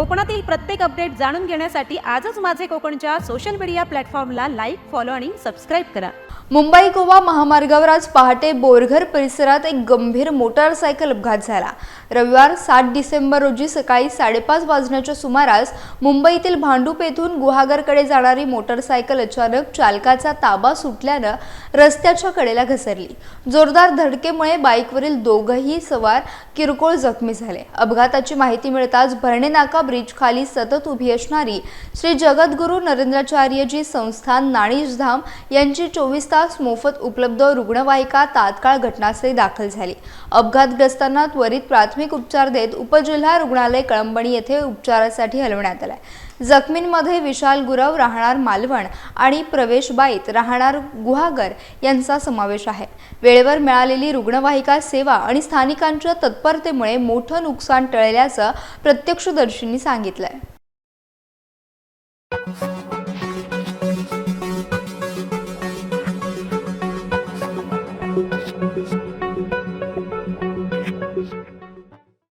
कोकणातील प्रत्येक अपडेट जाणून घेण्यासाठी आजच माझे कोकणच्या सोशल मीडिया प्लॅटफॉर्मला लाईक फॉलो आणि सबस्क्राईब करा. मुंबई गोवा महामार्गावर आज पहाटे बोरघर परिसरात एक गंभीर मोटारसायकल अपघात झाला. रविवार सात डिसेंबर रोजी सकाळी साडेपाच वाजण्याच्या सुमारास मुंबईतील भांडूप येथून गुहागरकडे जाणारी मोटारसायकल अचानक चालकाचा ताबा सुटल्यानं रस्त्याच्या कडेला घसरली. जोरदार धडकेमुळे बाईकवरील दोघंही सवार किरकोळ जखमी झाले. अपघाताची माहिती मिळताच भरणे नाका ब्रिजखाली सतत उभी असणारी श्री जगद्गुरू नरेंद्राचार्यजी संस्थान नाणीजधाम यांची चोवीस तास मोफत उपलब्ध रुग्णवाहिका तात्काळ घटनास्थळी दाखल झाली. अपघातग्रस्तांना त्वरित प्राथमिक उपचार देत उपजिल्हा रुग्णालय कळंबणी येथे उपचारासाठी हलवण्यात आलाय. जखमींमध्ये विशाल गुरव राहणार मालवण आणि प्रवेश बाईत राहणार गुहागर यांचा समावेश आहे. वेळेवर मिळालेली रुग्णवाहिका सेवा आणि स्थानिकांच्या तत्परतेमुळे मोठं नुकसान टळल्याचं प्रत्यक्षदर्शींनी सांगितलंय. आहे